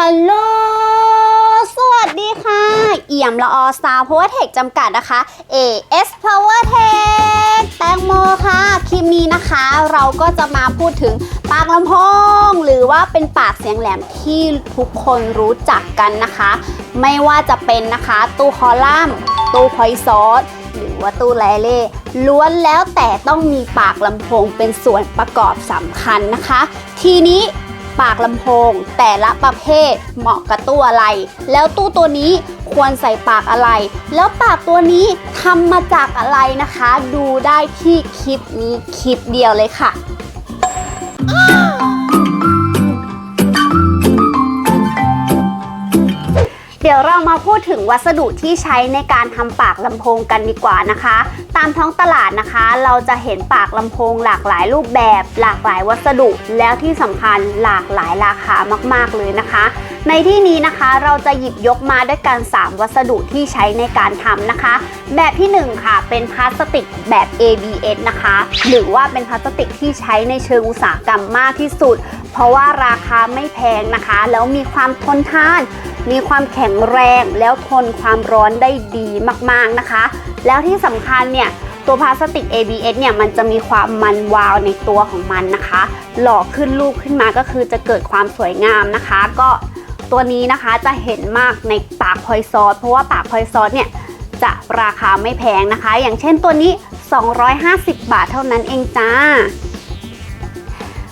ฮัลโหล สวัสดีค่ะ เอี่ยมละออสตาร์พาวเวอร์เทคจำกัดนะคะ AS Power Tech แตงโมค่ะ คลิปนี้นะคะ เราก็จะมาพูดถึงปากลำโพง หรือว่าเป็นปากเสียงแหลมที่ทุกคนรู้จักกันนะคะ ไม่ว่าจะเป็นนะคะตู้คอลัมน์ตู้พอยซอสหรือว่าตู้แลเล่ล้วนแล้วแต่ต้องมีปากลำโพงเป็นส่วนประกอบสำคัญนะคะ ทีนี้ ปากลำโพง แต่ละประเภทเหมาะกับตู้อะไร แล้วตู้ตัวนี้ควรใส่ปากอะไร แล้วปากตัวนี้ทำมาจากอะไรนะคะ ดูได้ที่คลิปนี้คลิปเดียวเลยค่ะ เดี๋ยวเรามาพูดถึงวัสดุที่ใช้ในการทำปากลำโพงกันดีกว่านะคะ ตามท้องตลาดนะคะ เราจะเห็นปากลำโพงหลากหลายรูปแบบ หลากหลายวัสดุ แล้วที่สำคัญหลากหลายราคามาก ๆเลยนะคะ ในที่นี้นะคะเราจะหยิบยกมาด้วยกัน 3 วัสดุที่ใช้ในการทำนะคะ แบบที่ 1 ค่ะเป็นพลาสติกแบบ ABS นะคะ หรือว่าเป็นพลาสติกที่ใช้ในเชิงอุตสาหกรรมมากที่สุด เพราะว่าราคาไม่แพงนะคะแล้วมีความทนทาน มีความแข็งแรงแล้วทนความร้อนได้ดีมากๆนะคะ แล้วที่สำคัญเนี่ยตัวพลาสติก ABS เนี่ยมันจะมีความมันวาวในตัวของมันนะคะ หล่อขึ้นรูปขึ้นมาก็คือจะเกิดความสวยงามนะคะ ก็ตัวนี้นะคะจะเห็นมากในปากพอยซอสเพราะว่าปากพอยซอสเนี่ยจะราคาไม่แพงนะคะ อย่างเช่นตัวนี้ 250 บาทเท่านั้นเองจ้า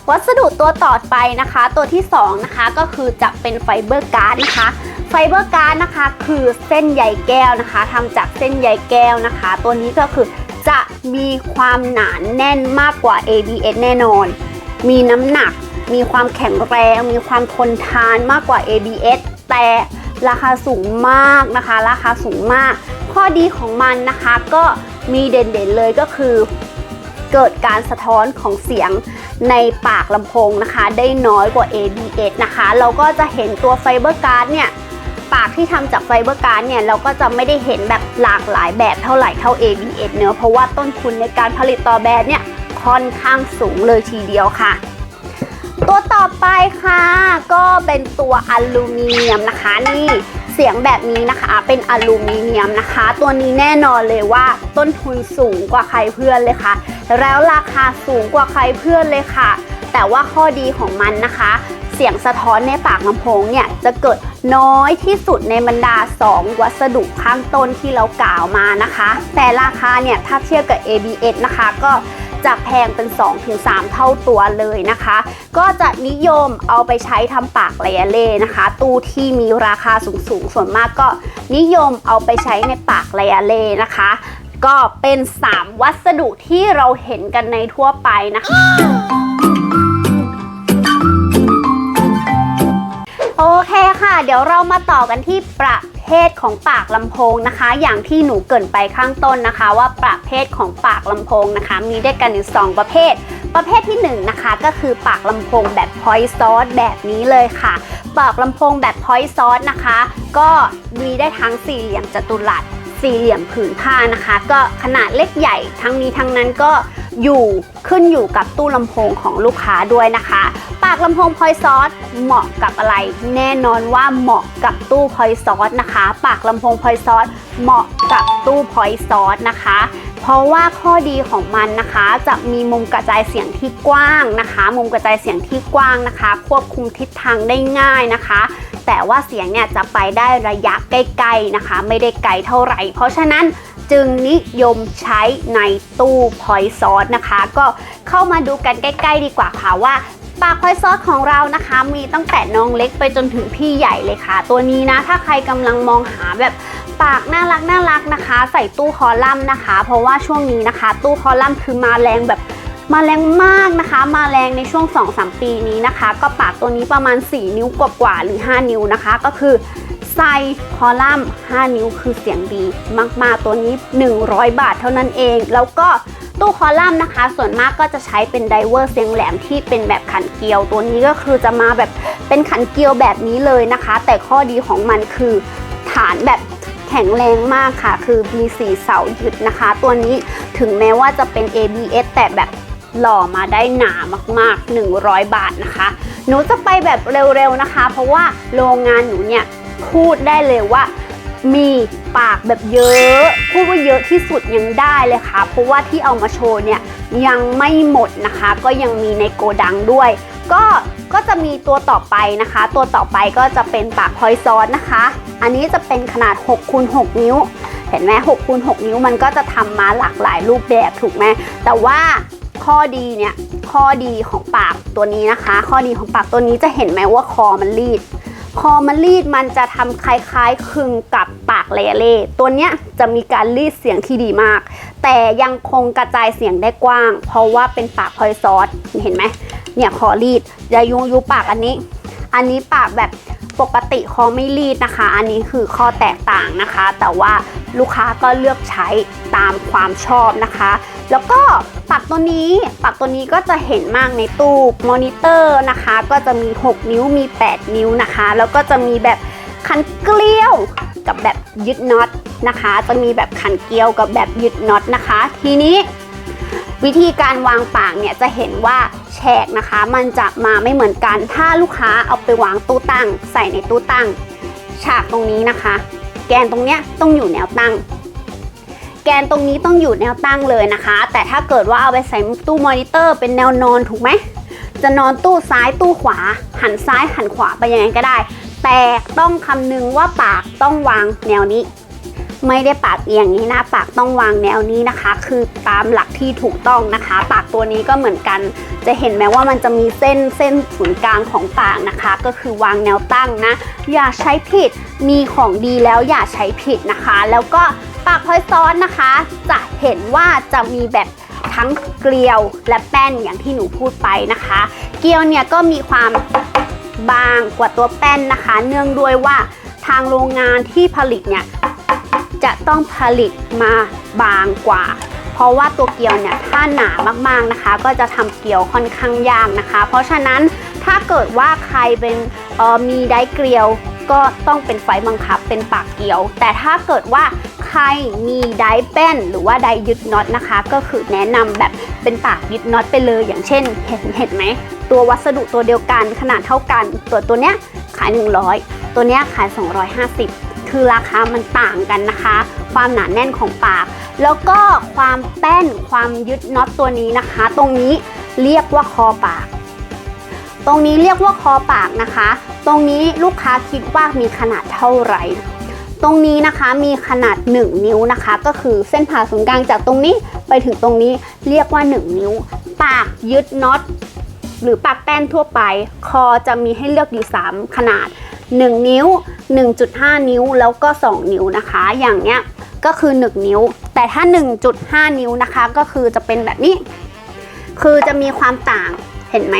วัสดุตัวต่อไปนะคะ ตัวที่ 2 นะคะก็คือจะเป็นไฟเบอร์การ์ดนะคะ ไฟเบอร์การ์ดนะคะคือเส้นใยแก้วนะคะทำจากเส้นใยแก้วนะคะ ตัวนี้ก็คือจะมีความหนาแน่นมากกว่า ABS แน่นอน มีน้ำหนัก มีความแข็งแรง มีความทนทานมากกว่า ABS แต่ราคาสูงมากนะคะ ราคาสูงมาก ข้อดีของมันนะคะก็มีเด่นๆเลยก็คือ เกิดการสะท้อนของเสียงในปากลำโพงนะคะ ได้น้อยกว่า ABS นะคะ เราก็จะเห็นตัวไฟเบอร์การ์ดเนี่ย ปากที่ทำจากไฟเบอร์การ์ดเนี่ยเราก็จะไม่ได้เห็นแบบหลากหลายแบบเท่าไหร่เท่า ABS เนอเพราะว่าต้นทุนในการผลิตต่อแบบเนี่ยค่อนข้างสูงเลยทีเดียวค่ะ ตัวต่อไปค่ะ ก็เป็นตัวอลูมิเนียมนะคะนี่เสียงแบบนี้นะคะเป็นอลูมิเนียมนะคะ ตัวนี้แน่นอนเลยว่าต้นทุนสูงกว่าใครเพื่อนเลยค่ะ แล้วราคาสูงกว่าใครเพื่อนเลยค่ะ แต่ว่าข้อดีของมันนะคะ เสียงสะท้อนในปากลำโพงเนี่ยจะเกิดน้อยที่สุดในบรรดา 2 วัสดุข้างต้นที่เรากล่าวมานะคะ แต่ราคาเนี่ยถ้าเทียบกับ ABS นะคะก็จะแพงเป็น 2-3 เท่าตัวเลยนะคะ ก็จะนิยมเอาไปใช้ทำปากไลเล่นะคะ ตู้ที่มีราคาสูงๆ ส่วนมากก็นิยมเอาไปใช้ในปากไลเล่นะคะ ก็เป็น 3 วัสดุที่เราเห็นกันในทั่วไปนะคะ โอเคค่ะ เดี๋ยวเรามาต่อกันที่ประเภทของปากลำโพงนะคะ อย่างที่หนูเกินไปข้างต้นนะคะ ว่าประเภทของปากลำโพงนะคะ มีด้วยกันอยู่2ประเภท ประเภทที่1นงนะคะก็คือปากลำโพงแบบ point source แบบนี้เลยค่ะปากลำโพงแบบ point source นะคะ ก็มีได้ทั้งสี่เหลี่ยมจัตุรัสสี่เหลี่ยมผืนผ้านะคะ ก็ขนาดเล็กใหญ่ทั้งนี้ทั้งนั้นก็ อยู่ขึ้นอยู่กับตู้ลำโพงของลูกค้าด้วยนะคะ ปากลำโพงพอยซอสเหมาะกับอะไร แน่นอนว่าเหมาะกับตู้พอยซอสนะคะ ปากลำโพงพอยซอสเหมาะกับตู้พอยซอสนะคะเพราะว่าข้อดีของมันนะคะจะมีมุมกระจายเสียงที่กว้างนะคะ มุมกระจายเสียงที่กว้างนะคะ ควบคุมทิศทางได้ง่ายนะคะ แต่ว่าเสียงเนี่ยจะไปได้ระยะใกล้ๆนะคะ ไม่ได้ไกลเท่าไหร่ เพราะฉะนั้น จึงนิยมใช้ในตู้พอยซอสนะคะ ก็เข้ามาดูกันใกล้ ๆ ดีกว่าค่ะว่าปากพอยซอสของเรานะคะ มีตั้งแต่น้องเล็กไปจนถึงพี่ใหญ่เลยค่ะ ตัวนี้นะถ้าใครกำลังมองหาแบบปากน่ารักน่ารักนะคะ ใส่ตู้คอลัมน์นะคะ เพราะว่าช่วงนี้นะคะ ตู้คอลัมน์คือมาแรงแบบมาแรงมากนะคะ มาแรงในช่วง 2-3 ปีนี้นะคะ ก็ปากตัวนี้ประมาณ 4 นิ้วกว่าๆหรือ 5 นิ้วนะคะ ก็คือ ใส่คอลัมน์5นิ้วคือเสียงดีมากๆ ตัวนี้ 100 บาทเท่านั้นเอง แล้วก็ตู้คอลัมน์นะคะ ส่วนมากก็จะใช้เป็นไดเวอร์เสียงแหลมที่เป็นแบบขันเกลียว ตัวนี้ก็คือจะมาแบบเป็นขันเกลียวแบบนี้เลยนะคะ แต่ข้อดีของมันคือฐานแบบแข็งแรงมากค่ะ คือมีสีเสาหยุดนะคะ ตัวนี้ถึงแม้ว่าจะเป็น ABS แต่แบบหล่อมาได้หนามากๆ 100 บาทนะคะ หนูจะไปแบบเร็วๆนะคะ เพราะว่าโรงงานหนูเนี่ย พูดได้เลยว่ามีปากแบบเยอะ พูดว่าเยอะที่สุดยังได้เลยค่ะ เพราะว่าที่เอามาโชว์เนี่ยยังไม่หมดนะคะ ก็ยังมีในโกดังด้วย ก็ก็จะมีตัวต่อไปนะคะ ตัวต่อไปก็จะเป็นปากพลอยซอนนะคะ อันนี้จะเป็นขนาด6คูณ6นิ้ว เห็นไหม6คูณ6นิ้วมันก็จะทำมาหลากหลายรูปแบบถูกไหมแต่ว่าข้อดีเนี่ยข้อดีของปากตัวนี้นะคะ ข้อดีของปากตัวนี้จะเห็นไหมว่าคอมันรีด คอมันรีดมันจะทำคล้ายๆคลึงกับปากเลเล่ตัวเนี้ยจะมีการรีดเสียงที่ดีมาก แต่ยังคงกระจายเสียงได้กว้าง เพราะว่าเป็นปากพลอยซอสเห็นไหมเนี่ยคอรีดอย่ายุงยุปากอันนี้ อันนี้ปากแบบ ปกติคอไม่รีดนะคะ อันนี้คือข้อแตกต่างนะคะ แต่ว่าลูกค้าก็เลือกใช้ตามความชอบนะคะ แล้วก็ปักตัวนี้ปักตัวนี้ก็จะเห็นมากในตู้มอนิเตอร์นะคะ ก็จะมี 6 นิ้วมี 8 นิ้วนะคะ แล้วก็จะมีแบบคันเกลียวกับแบบยึดน็อตนะคะ จะมีแบบคันเกลียวกับแบบยึดน็อตนะคะ ทีนี้ วิธีการวางปากเนี่ยจะเห็นว่าแฉกนะคะ มันจะมาไม่เหมือนกัน ถ้าลูกค้าเอาไปวางตู้ตั้ง ใส่ในตู้ตั้ง ฉากตรงนี้นะคะ แกนตรงเนี้ยต้องอยู่แนวตั้ง แกนตรงนี้ต้องอยู่แนวตั้งเลยนะคะ แต่ถ้าเกิดว่าเอาไปใส่ตู้มอนิเตอร์เป็นแนวนอนถูกไหมจะนอนตู้ซ้ายตู้ขวา หันซ้ายหันขวาไปยังไงก็ได้ แต่ต้องคำนึงว่าปากต้องวางแนวนี้ ไม่ได้ปากเอียงนี้นะ ปากต้องวางแนวนี้นะคะ คือตามหลักที่ถูกต้องนะคะ ปากตัวนี้ก็เหมือนกัน จะเห็นไหมว่ามันจะมีเส้นเส้นศูนย์กลางของปากนะคะ ก็คือวางแนวตั้งนะ อย่าใช้ผิดมีของดีแล้วอย่าใช้ผิดนะคะ แล้วก็ปากพลอยซ้อนนะคะ จะเห็นว่าจะมีแบบทั้งเกลียวและแป้นอย่างที่หนูพูดไปนะคะ เกลียวเนี่ยก็มีความบางกว่าตัวแป้นนะคะ เนื่องด้วยว่าทางโรงงานที่ผลิตเนี่ย ต้องผลิตมาบางกว่า เพราะว่าตัวเกลียวเนี่ยถ้าหนามากๆนะคะ ก็จะทำเกลียวค่อนข้างยากนะคะ เพราะฉะนั้นถ้าเกิดว่าใครเป็นเอ่อมีไดเกลียวก็ต้องเป็นไฟบังคับเป็นปากเกลียว แต่ถ้าเกิดว่าใครมีไดแป้นหรือว่าไดยึดน็อตนะคะ ก็คือแนะนำแบบเป็นปากยึดน็อตไปเลย อย่างเช่นเห็นเห็นไหมตัววัสดุตัวเดียวกันขนาดเท่ากัน ตัวตัวเนี้ยขาย 100 ตัวเนี้ยขาย 250 คือราคามันต่างกันนะคะ ความหนาแน่นของปาก แล้วก็ความแป้นความยึดน็อตตัวนี้นะคะ ตรงนี้เรียกว่าคอปาก ตรงนี้เรียกว่าคอปากนะคะ ตรงนี้ลูกค้าคิดว่ามีขนาดเท่าไหร่ตรงนี้นะคะมีขนาด 1 นิ้วนะคะ ก็คือเส้นผ่าศูนย์กลางจากตรงนี้ไปถึงตรงนี้เรียกว่า 1 นิ้ว ปากยึดน็อตหรือปากแป้นทั่วไป คอจะมีให้เลือกอยู่ 3 ขนาด 1 นิ้ว 1.5 นิ้วแล้วก็ 2 นิ้วนะคะ อย่างเนี้ย ก็คือ 1 นิ้ว แต่ถ้า 1.5 นิ้วนะคะ ก็คือจะเป็นแบบนี้ คือจะมีความต่างเห็นไหม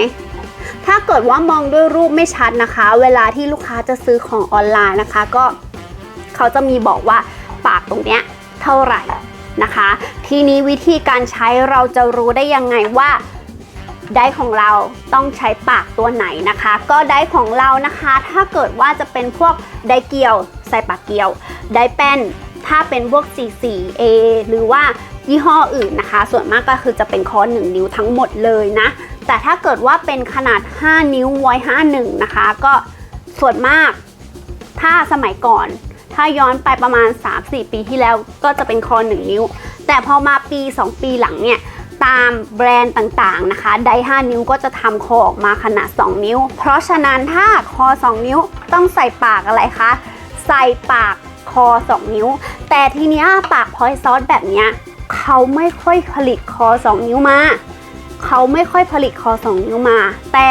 ถ้าเกิดว่ามองด้วยรูปไม่ชัดนะคะ เวลาที่ลูกค้าจะซื้อของออนไลน์นะคะ ก็เขาจะมีบอกว่าปากตรงเนี้ยเท่าไหร่นะคะ ทีนี้วิธีการใช้เราจะรู้ได้ยังไงว่าไดร์ของเราต้องใช้ปากตัวไหนนะคะ ก็ไดร์ของเรานะคะ ถ้าเกิดว่าจะเป็นพวกไดร์เกลียวใส่ปากเกลียว ไดร์แป้น ถ้าเป็นพวก 44A หรือว่ายี่ห้ออื่นนะคะ ส่วนมากก็คือจะเป็นคอ1นิ้วทั้งหมดเลยนะ แต่ถ้าเกิดว่าเป็นขนาด 5 นิ้วไว้51 นะคะ ก็ส่วนมากถ้าสมัยก่อน ถ้าย้อนไปประมาณ 3-4 ปีที่แล้วก็จะเป็นคอ1นิ้ว แต่พอมาปี 2 ปีหลังเนี่ยตามแบรนด์ต่างๆนะคะ ได5นิ้วก็จะทำคอออกมาขนาด 2 นิ้ว เพราะฉะนั้นถ้าคอ 2 นิ้วต้องใส่ปากอะไรคะ ใส่ปาก คอ 2 นิ้ว แต่ทีเนี้ยปากพอยซอสแบบเนี้ยเขาไม่ค่อยผลิตคอ 2 นิ้วมาเขาไม่ค่อยผลิตคอ 2 นิ้วมา แต่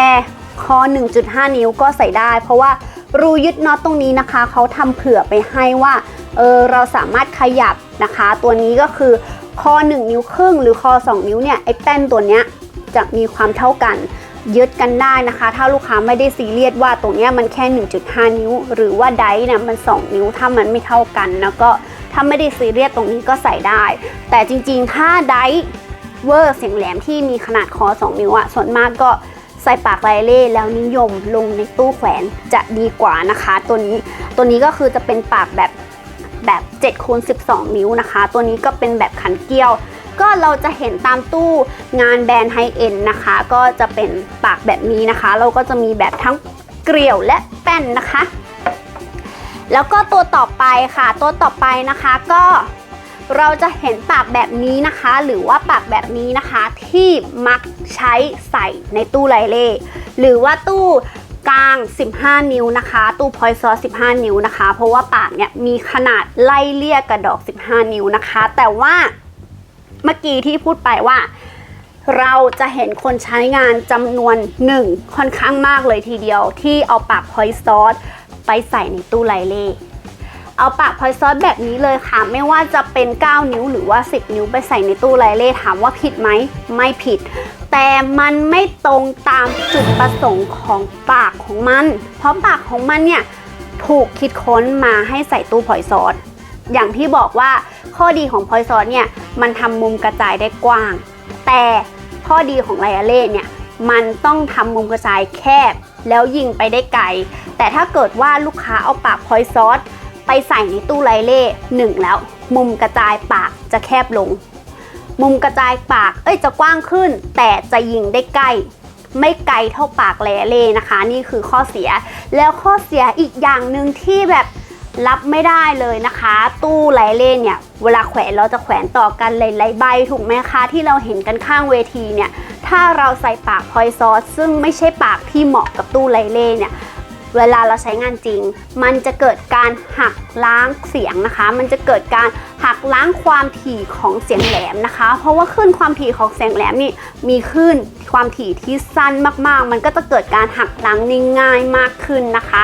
คอ 1.5 นิ้วก็ใส่ได้ เพราะว่ารูยึดน็อตตรงนี้นะคะ เขาทำเผื่อไปให้ว่าเออเราสามารถขยับนะคะ ตัวนี้ก็คือคอ 1 นิ้วครึ่งหรือคอ 2 นิ้วเนี่ยไอ้แป้นตัวเนี้ยจะมีความเท่ากัน ยึดกันได้นะคะ ถ้าลูกค้าไม่ได้ซีเรียสว่าตรงนี้มันแค่ 1.5 นิ้ว หรือว่าไดเนี่ยมัน 2 นิ้วถ้ามันไม่เท่ากันแล้วก็ถ้าไม่ได้ซีเรียสตรงนี้ก็ใส่ได้ แต่จริงๆ ถ้าไดเวอร์เสียงแหลมที่มีขนาดคอ 2 นิ้วอะส่วนมากก็ใส่ปากไลเล่แล้วนิยมลงในตู้แขวนจะดีกว่านะคะ ตัวนี้ตัวนี้ก็คือจะเป็นปากแบบแบบ7คูณ12 นิ้วนะคะ ตัวนี้ก็เป็นแบบขันเกลียว ก็เราจะเห็นตามตู้งานแบรนด์ไฮเอ็นนะคะ ก็จะเป็นปากแบบนี้นะคะ เราก็จะมีแบบทั้งเกลียวและแป้นนะคะ แล้วก็ตัวต่อไปค่ะ ตัวต่อไปนะคะก็เราจะเห็นปากแบบนี้นะคะ หรือว่าปากแบบนี้นะคะ ที่มักใช้ใส่ในตู้ไลเล่หรือว่าตู้กลาง 15 นิ้วนะคะ ตู้พอยซอส15 นิ้วนะคะ เพราะว่าปากเนี่ยมีขนาดไล่เลี่ยกระดอก 15 นิ้วนะคะ แต่ว่า เมื่อกี้ที่พูดไปว่า เราจะเห็นคนใช้งานจำนวนหนึ่งค่อนข้างมากเลยทีเดียว ที่เอาปากพอยซอสไปใส่ในตู้ไลเล่เอาปากพอยซอสแบบนี้เลยค่ะ ไม่ว่าจะเป็น 9 นิ้วหรือว่า 10 นิ้วไปใส่ในตู้ไลเล่ถามว่าผิดไหม ไม่ผิด แต่มันไม่ตรงตามจุดประสงค์ของปากของมัน เพราะปากของมันเนี่ย ถูกคิดค้นมาให้ใส่ตู้พอยซอส อย่างที่บอกว่าข้อดีของพอยซอสเนี่ยมันทำมุมกระจายได้กว้าง แต่ข้อดีของไลอาเล่เนี่ยมันต้องทำมุมกระจายแคบแล้วยิงไปได้ไกล แต่ถ้าเกิดว่าลูกค้าเอาปากพอยซอสไปใส่ในตู้ไลเล่หนึ่งแล้ว มุมกระจายปากจะแคบลง มุมกระจายปากเอ้ยจะกว้างขึ้น แต่จะยิงได้ใกล้ ไม่ไกลเท่าปากแลเล่นะคะ นี่คือข้อเสีย แล้วข้อเสียอีกอย่างหนึ่งที่แบบ รับไม่ได้เลยนะคะ ตู้ไลเล่เนี่ยเวลาแขวนเราจะแขวนต่อกันหลายๆใบถูกไหมคะที่เราเห็นกันข้างเวทีเนี่ยถ้าเราใส่ปากพอยซอสซึ่งไม่ใช่ปากที่เหมาะกับตู้ไลเล่เนี่ย เวลาเราใช้งานจริง มันจะเกิดการหักล้างเสียงนะคะ มันจะเกิดการหักล้างความถี่ของเสียงแหลมนะคะ เพราะว่าคลื่นความถี่ของเสียงแหลมนี่มีคลื่นความถี่ที่สั้นมากๆ มันก็จะเกิดการหักล้างได้ง่ายมากขึ้นนะคะ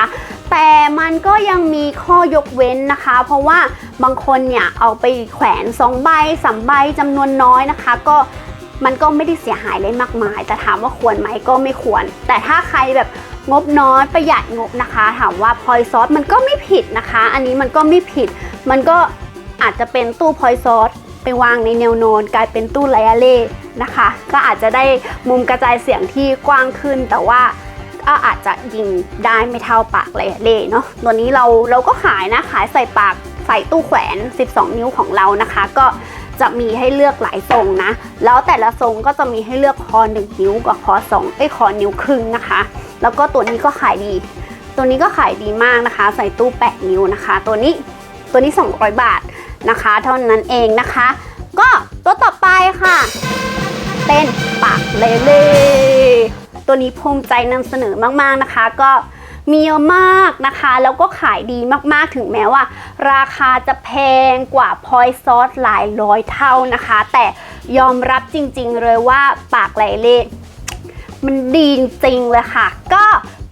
แต่มันก็ยังมีข้อยกเว้นนะคะ เพราะว่าบางคนเนี่ยเอาไปแขวน2ใบส3ใบจำนวนน้อยนะคะ ก็มันก็ไม่ได้เสียหายเลยมากมาย แต่ถามว่าควรไหมก็ไม่ควร แต่ถ้าใครแบบ งบน้อยประหยัดงบนะคะ ถามว่าพอยซอสมันก็ไม่ผิดนะคะ อันนี้มันก็ไม่ผิด มันก็อาจจะเป็นตู้พอยซอสไปวางในแนวน้นกลายเป็นตู้ไลอาเล่นะคะ ก็อาจจะได้มุมกระจายเสียงที่กว้างขึ้น แต่ว่าก็อาจจะยิงได้ไม่เท่าปากไลอาเล่เนาะตัวนี้เราเราก็ขายนะขายใส่ปากใส่ตู้แขวน 12 นิ้วของเรานะคะ ก็ จะมีให้เลือกหลายทรงนะ แล้วแต่ละทรงก็จะมีให้เลือกคอ1นิ้วกับคอ2เอ้คอนิ้วครึ่งนะคะ แล้วก็ตัวนี้ก็ขายดี ตัวนี้ก็ขายดีมากนะคะ ใส่ตู้8นิ้วนะคะ ตัวนี้ตัวนี้ 200 บาทนะคะ เท่านั้นเองนะคะ ก็ตัวต่อไปค่ะ เป็นปากเลเล่ตัวนี้ภูมิใจนำเสนอมากๆนะคะ ก็ มีเยอะมากนะคะ แล้วก็ขายดีมากๆถึงแม้ว่า ราคาจะแพงกว่าพอยซอสหลายร้อยเท่านะคะ แต่ยอมรับจริงๆเลยว่าปากเลเล่มันดีจริงเลยค่ะ ก็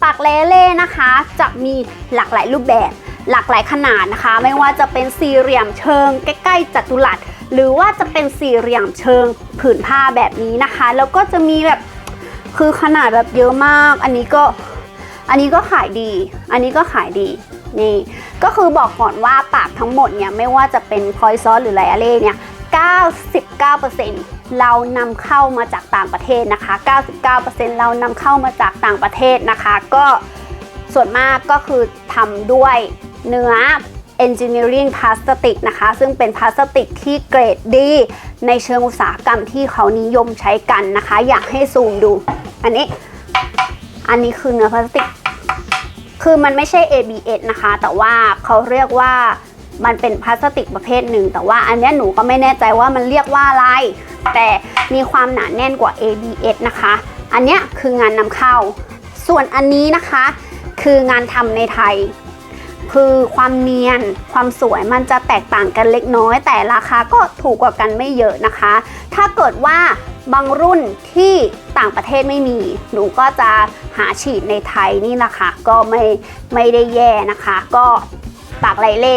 ปากเลเล่นะคะ จะมีหลากหลายรูปแบบ หลากหลายขนาดนะคะ ไม่ว่าจะเป็นสี่เหลี่ยมเชิง ใกล้ๆจัตุรัสหรือว่าจะเป็นสี่เหลี่ยมเชิงผืนผ้าแบบนี้นะคะ แล้วก็จะมีแบบคือขนาดแบบเยอะมาก อันนี้ก็ อันนี้ก็ขายดี อันนี้ก็ขายดี นี่ ก็คือบอกก่อนว่าปากทั้งหมดเนี่ยไม่ว่าจะเป็นพอยซอสหรือไลอาเล่เนี่ย99%เรานำเข้ามาจากต่างประเทศนะคะ 99%เรานำเข้ามาจากต่างประเทศนะคะ ก็ส่วนมากก็คือทำด้วยเนื้อ engineering พลาสติกนะคะ ซึ่งเป็นพลาสติกที่เกรดดี ในเชิงอุตสาหกรรมที่เขานิยมใช้กันนะคะ อยากให้ซูมดู อันนี้ อันนี้คือเนื้อพลาสติก คือมันไม่ใช่ ABS นะคะ แต่ว่าเขาเรียกว่ามันเป็นพลาสติกประเภทหนึ่ง แต่ว่าอันเนี้ยหนูก็ไม่แน่ใจว่ามันเรียกว่าอะไร แต่มีความหนาแน่นกว่า ABS นะคะ อันเนี้ยคืองานนำเข้า ส่วนอันนี้นะคะ คืองานทำในไทย คือความเนียน ความสวยมันจะแตกต่างกันเล็กน้อย แต่ราคาก็ถูกกว่ากันไม่เยอะนะคะ ถ้าเกิดว่าบางรุ่นที่ ต่างประเทศไม่มี หนูก็จะหาฉีดในไทยนี่แหละค่ะ ก็ไม่ไม่ได้แย่นะคะ ก็ปากไลเล่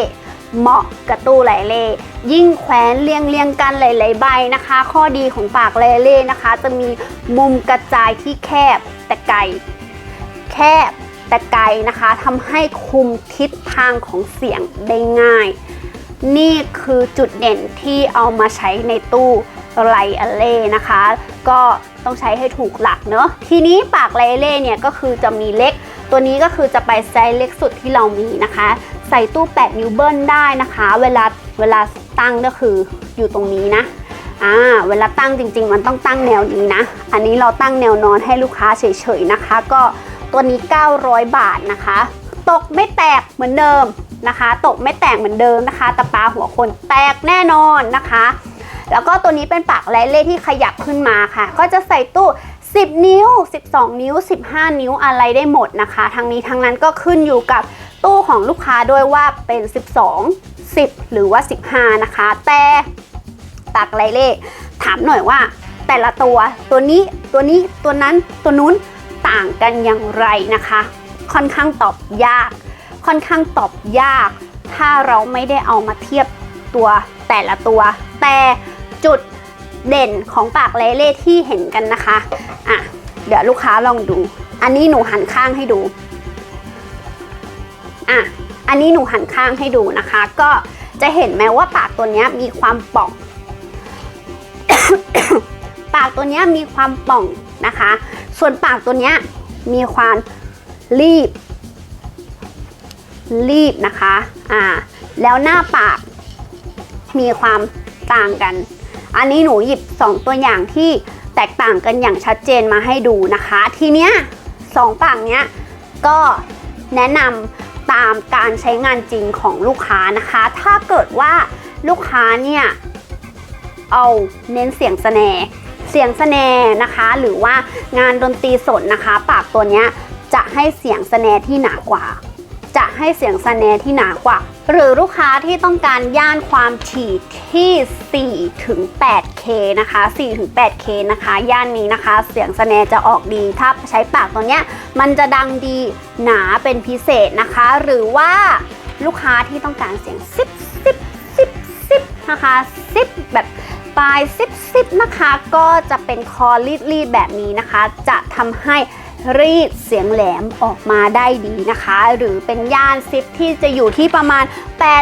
เหมาะกับตู้ไลเล่ยิ่งแขวนเรียงเรียงกันหลายๆใบนะคะ ข้อดีของปากไลเล่นะคะ จะมีมุมกระจายที่แคบแต่ไกลแคบแต่ไกลนะคะทำให้คุมทิศทางของเสียงได้ง่าย นี่คือจุดเด่นที่เอามาใช้ในตู้ไรอเล่นะคะ ก็ ต้องใช้ให้ถูกหลักเนอะทีนี้ปากไรเล่เนี่ยก็คือจะมีเล็ก ตัวนี้ก็คือจะไปไซส์เล็กสุดที่เรามีนะคะ ใส่ตู้ 8 นิ้วเบิ้ลได้นะคะ เวลาเวลาตั้งก็คืออยู่ตรงนี้นะอ่าเวลาตั้งจริง ๆ มันต้องตั้งแนวนี้นะ อันนี้เราตั้งแนวนอนให้ลูกค้าเฉยๆนะคะ ก็ตัวนี้ 900 บาทนะคะ ตกไม่แตกเหมือนเดิมนะคะ ตกไม่แตกเหมือนเดิมนะคะแต่ปลาหัวคนแตกแน่นอนนะคะ แล้วก็ตัวนี้เป็นปากไลเล่ที่ขยับขึ้นมาค่ะ ก็จะใส่ตู้ 10 นิ้ว 12 นิ้ว 15 นิ้วอะไรได้หมดนะคะ ทั้งนี้ทั้งนั้นก็ขึ้นอยู่กับตู้ของลูกค้าด้วยว่าเป็น 12 10 หรือว่า 15 นะคะ แต่ปากไลเล่ถามหน่อยว่า แต่ละตัวตัวนี้ตัวนี้ตัวนั้นตัวนู้นต่างกันอย่างไรนะคะ ค่อนข้างตอบยาก ค่อนข้างตอบยาก ถ้าเราไม่ได้เอามาเทียบตัวแต่ละตัว แต่ จุดเด่นของปากเลเล่ที่เห็นกันนะคะอะเดี๋ยวลูกค้าลองดู อันนี้หนูหันข้างให้ดูอะอันนี้หนูหันข้างให้ดูนะคะ ก็จะเห็นไหมว่าปากตัวนี้มีความป่อง ปากตัวนี้มีความป่องนะคะ ส่วนปากตัวนี้มีความรีบ รีบนะคะ อ่า แล้วหน้าปากมีความต่างกัน อันนี้หนูหยิบ 2 ตัวอย่างที่แตกต่างกันอย่างชัดเจนมาให้ดูนะคะ ทีเนี้ยสองปากเนี้ยก็แนะนำตามการใช้งานจริงของลูกค้านะคะ ถ้าเกิดว่าลูกค้าเนี่ยเอาเน้นเสียงสแนเสียงสแนนะคะ หรือว่างานดนตรีสดนะคะ ปากตัวเนี้ยจะให้เสียงสแนที่หนากว่า ให้เสียงสแนร์ที่หนากว่า หรือลูกค้าที่ต้องการย่านความถี่ที่4ถึง 8K นะคะ4ถึง 8K นะคะ ย่านนี้นะคะ เสียงสแนร์จะออกดี ถ้าใช้ปากตัวเนี้ย มันจะดังดีหนาเป็นพิเศษนะคะ หรือว่าลูกค้าที่ต้องการเสียงซิบซิบซิบซิบนะคะซิบแบบปลายซิบซิบนะคะ ก็จะเป็นคอรีดรีดๆแบบนี้นะคะ จะทำให้ รีดเสียงแหลมออกมาได้ดีนะคะ หรือเป็นย่านซิปที่จะอยู่ที่ประมาณ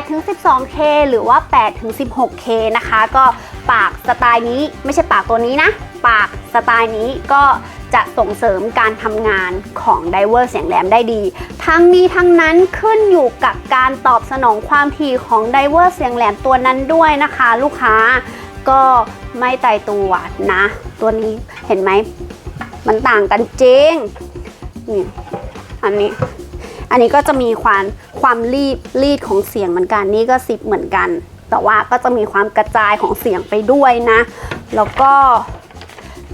8-12K หรือว่า 8-16K นะคะ ก็ปากสไตล์นี้ไม่ใช่ปากตัวนี้นะ ปากสไตล์นี้ก็จะส่งเสริมการทำงานของไดเวอร์เสียงแหลมได้ดี ทั้งนี้ทั้งนั้นขึ้นอยู่กับการตอบสนองความถี่ของไดเวอร์เสียงแหลมตัวนั้นด้วยนะคะ ลูกค้าก็ไม่ตายตัวนะ ตัวนี้เห็นไหม มันต่างกันจริงนี่อันนี้ อันนี้ก็จะมีความความรีบรีดของเสียงเหมือนกัน นี่ก็ซิปเหมือนกัน แต่ว่าก็จะมีความกระจายของเสียงไปด้วยนะ แล้วก็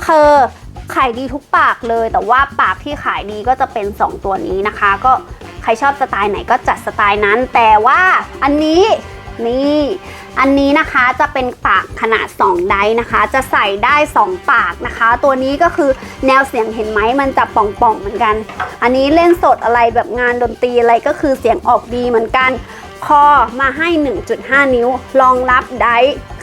คือขายดีทุกปากเลย แต่ว่าปากที่ขายดีก็จะเป็น 2 ตัวนี้นะคะ ก็ใครชอบสไตล์ไหนก็จัดสไตล์นั้น แต่ว่าอันนี้ นี่ อันนี้นะคะจะเป็นปากขนาด 2 ไดนะคะ จะใส่ได้ 2 ปากนะคะ ตัวนี้ก็คือแนวเสียงเห็นไหมมันจะป่องๆเหมือนกัน อันนี้เล่นสดอะไรแบบงานดนตรีอะไรก็คือเสียงออกดีเหมือนกัน คอมาให้ 1.5 นิ้วรองรับได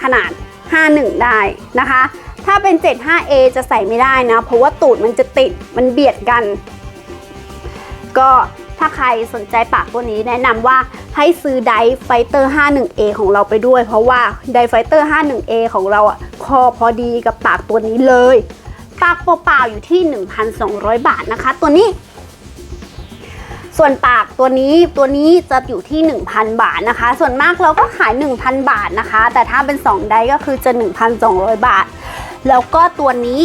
ขนาด 51 ได้นะคะ ถ้าเป็น 75A จะใส่ไม่ได้นะ เพราะว่าตูดมันจะติดมันเบียดกัน ก็ ถ้าใครสนใจปากตัวนี้แนะนำว่าให้ซื้อไดไฟเตอร์ 51A ของเราไปด้วย เพราะว่าไดไฟเตอร์ 51A ของเราอะคอพอดีกับปากตัวนี้เลย ปากเปล่าๆอยู่ที่ 1,200 บาทนะคะ ตัวนี้ ส่วนปากตัวนี้ตัวนี้จะอยู่ที่ 1,000 บาทนะคะ ส่วนมากเราก็ขาย 1,000 บาทนะคะ แต่ถ้าเป็น 2 ไดก็คือจะ 1,200 บาท แล้วก็ตัวนี้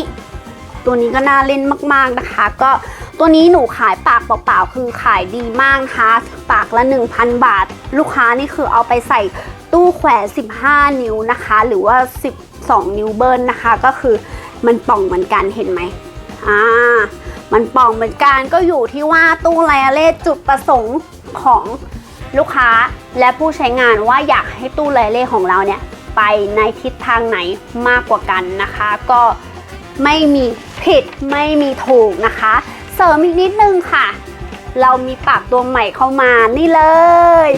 ตัวนี้ก็น่าเล่นมากๆนะคะ ก็ตัวนี้หนูขายปากเปล่าๆคือขายดีมากนะคะปากละ 1,000 บาท ลูกค้านี่คือเอาไปใส่ตู้แขวน 15 นิ้วนะคะ หรือว่า 12 นิ้วเบิร์นนะคะ ก็คือมันป่องเหมือนกันเห็นไหมอ่ามันป่องเหมือนกันก็อยู่ที่ว่าตู้ไลอาเล่จุดประสงค์ของลูกค้าและผู้ใช้งานว่าอยากให้ตู้ไลเล่ของเราเนี่ยไปในทิศทางไหนมากกว่ากันนะคะ ก็ ไม่มีผิดไม่มีถูกนะคะ เสริมอีกนิดนึงค่ะ เรามีปากตัวใหม่เข้ามานี่เลย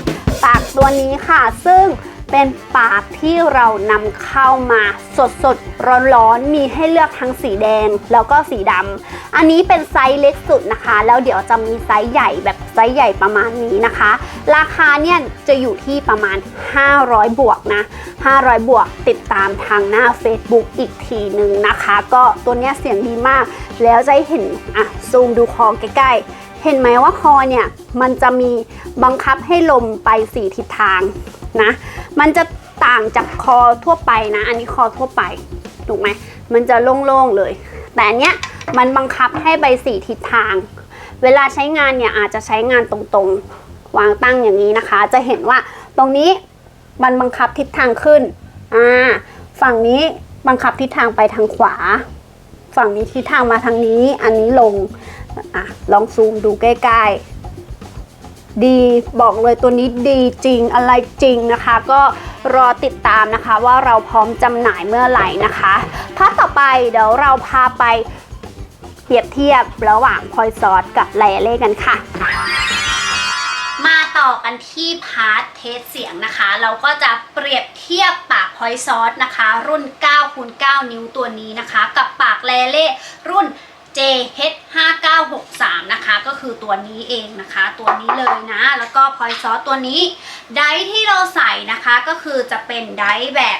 ปากตัวนี้ค่ะ ซึ่ง เป็นปากที่เรานำเข้ามาสดสดร้อนร้อนๆ มีให้เลือกทั้งสีแดงแล้วก็สีดำ อันนี้เป็นไซส์เล็กสุดนะคะ แล้วเดี๋ยวจะมีไซส์ใหญ่แบบไซส์ใหญ่ประมาณนี้นะคะ ราคาเนี่ยจะอยู่ที่ประมาณ 500 บวกนะ 500 บวกติดตามทางหน้า Facebook อีกทีหนึ่งนะคะ ก็ตัวเนี้ยเสียงดีมาก แล้วจะเห็น อะ ซูมดูคอใกล้ๆ เห็นไหมว่าคอเนี่ยมันจะมีบังคับให้ลมไปสี่ทิศทาง นะ มันจะต่างจากคอทั่วไปนะ อันนี้คอทั่วไป ถูกไหม มันจะโล่งๆเลย แต่อันเนี้ยมันบังคับให้ใบสีทิศทาง เวลาใช้งานเนี่ยอาจจะใช้งานตรงๆ วางตั้งอย่างนี้นะคะ จะเห็นว่าตรงนี้มันบังคับทิศทางขึ้น อ่า ฝั่งนี้บังคับทิศทางไปทางขวา ฝั่งนี้ทิศทางมาทางนี้ อันนี้ลง อะ ลองซูมดูใกล้ๆ ดีบอกเลยตัวนี้ดีจริงอะไรจริงนะคะ ก็รอติดตามนะคะว่าเราพร้อมจำหน่ายเมื่อไหร่นะคะพาร์ทต่อไปเดี๋ยวเราพาไปเปรียบเทียบระหว่างพอยซอสกับไลเล่กันค่ะ มาต่อกันที่พาร์ทเทสเสียงนะคะ เราก็จะเปรียบเทียบปากพอยซอสนะคะ รุ่น9คูณ9นิ้วตัวนี้นะคะ กับปากแลเล่รุ่น JH5963 นะคะก็คือตัวนี้เองนะคะ ตัวนี้เลยนะ แล้วก็พอยซอสตัวนี้ไดที่เราใส่นะคะก็คือจะเป็นไดร์แบบ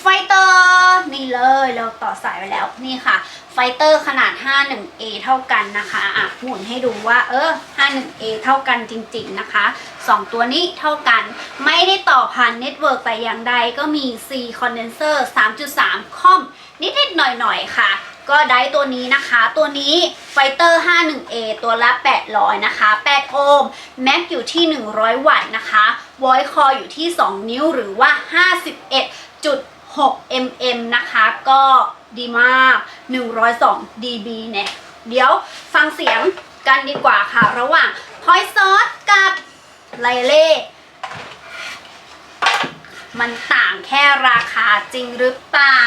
ไฟเตอร์นี่เลยเราต่อสายไปแล้วนี่ค่ะ ไฟเตอร์ขนาด 51A เท่ากันนะคะอะหมุนให้ดูว่า เออ 51A เท่ากันจริง ๆนะคะ 2 ตัวนี้เท่ากัน ไม่ได้ต่อผ่านเน็ตเวิร์กแต่อย่างใดก็มี C condenser 3.3 คอมนิดๆหน่อยๆค่ะ ก็ได้ตัวนี้นะคะ ตัวนี้ไฟเตอร์ 51A ตัวละ 800 นะคะ 8 โอห์มแม็กอยู่ที่ 100 วัตต์นะคะวอยคออยู่ที่ 2 นิ้วหรือว่า 51.6 mm นะคะ ก็ดีมาก 102 dB เนี่ย เดี๋ยวฟังเสียงกันดีกว่าค่ะ ระหว่างพอยซอสกับไลเล่มันต่างแค่ราคาจริงหรือเปล่า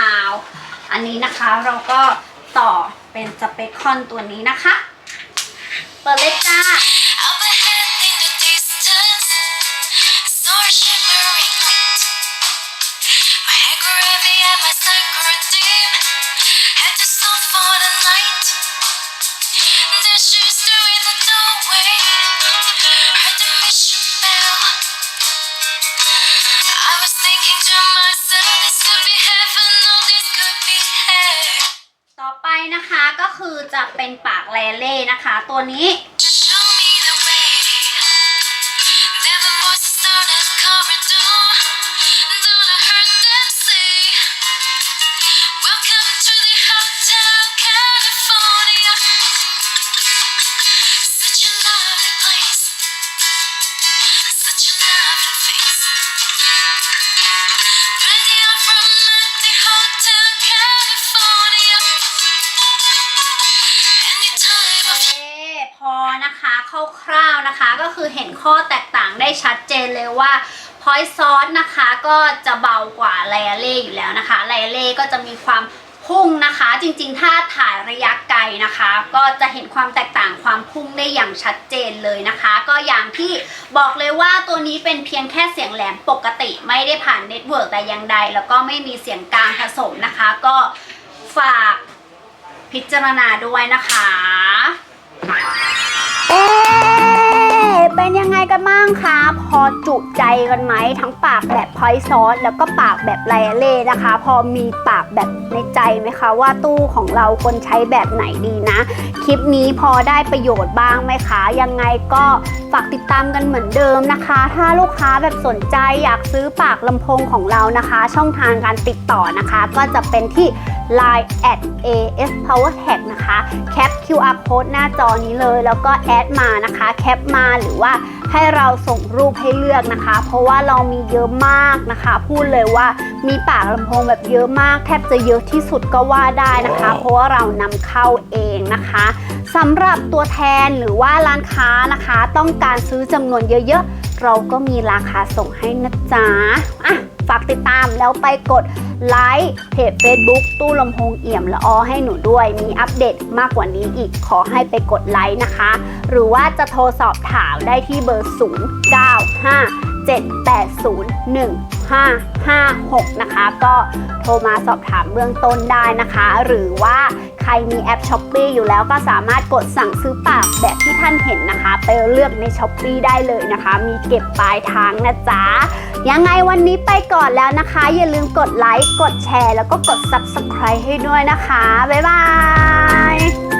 อันนี้นะคะเราก็ ต่อเป็นสเปคคอนตัวนี้นะคะ เปิดเลยจ้า นะคะก็คือจะเป็นปากแลเล่นะคะ ตัวนี้ คร่าวๆนะคะ ก็คือเห็นข้อแตกต่างได้ชัดเจนเลยว่าพอยซอสนะคะก็จะเบากว่าไลอาเล่อยู่แล้วนะคะไลอาเล่ก็จะมีความพุ่งนะคะจริงๆ ถ้าถ่ายระยะไกลนะคะ ก็จะเห็นความแตกต่างความพุ่งได้อย่างชัดเจนเลยนะคะ ก็อย่างที่บอกเลยว่าตัวนี้เป็นเพียงแค่เสียงแหลมปกติไม่ได้ผ่านเน็ตเวิร์กแต่อย่างใด แล้วก็ไม่มีเสียงกลางผสมนะคะ ก็ฝากพิจารณาด้วยนะคะ เอ๊ะเป็นยังไงกันบ้างคะ พอจุใจกันไหมทั้งปากแบบพอยซอสแล้วก็ปากแบบไลเล่นะคะ พอมีปากแบบในใจไหมคะ ว่าตู้ของเราควรใช้แบบไหนดีนะ คลิปนี้พอได้ประโยชน์บ้างไหมคะ ยังไงก็ฝากติดตามกันเหมือนเดิมนะคะ ถ้าลูกค้าแบบสนใจอยากซื้อปากลำโพงของเรานะคะ ช่องทางการติดต่อนะคะ ก็จะเป็นที่ Line at AS Power Tag นะคะแคป QR code หน้าจอนี้เลย แล้วก็แอดมานะคะแคปมาหรือว่าให้เราส่งรูปให้เลือกนะคะ เพราะว่าเรามีเยอะมากนะคะ พูดเลยว่ามีปากลำโพงแบบเยอะมาก แทบจะเยอะที่สุดก็ว่าได้นะคะ เพราะว่าเรานำเข้าเองนะคะสำหรับตัวแทนหรือว่าร้านค้านะคะ ต้องการซื้อจำนวนเยอะๆ เราก็มีราคาส่งให้นะจ๊ะอะฝากติดตามแล้วไปกดไลค์เพจ Facebook ตู้ลำโพงเอี่ยมละออให้หนูด้วย มีอัปเดตมากกว่านี้อีกขอให้ไปกดไลค์นะคะ หรือว่าจะโทรสอบถามได้ที่เบอร์ 0957801556 นะคะ ก็โทรมาสอบถามเบื้องต้นได้นะคะ หรือว่าใครมีแอป s h อ p e e อยู่แล้วก็สามารถกดสั่งซื้อปากแบบที่ท่านเห็นนะคะ ไปเลือกใน s h อ p e e ได้เลยนะคะ มีเก็บปลายทางนะจ๊ะ ยังไงวันนี้ไปก่อนแล้วนะคะ อย่าลืมกดไลค์ กดแชร์ แล้วก็กด Subscribe ให้ด้วยนะคะ บ๊ายบาย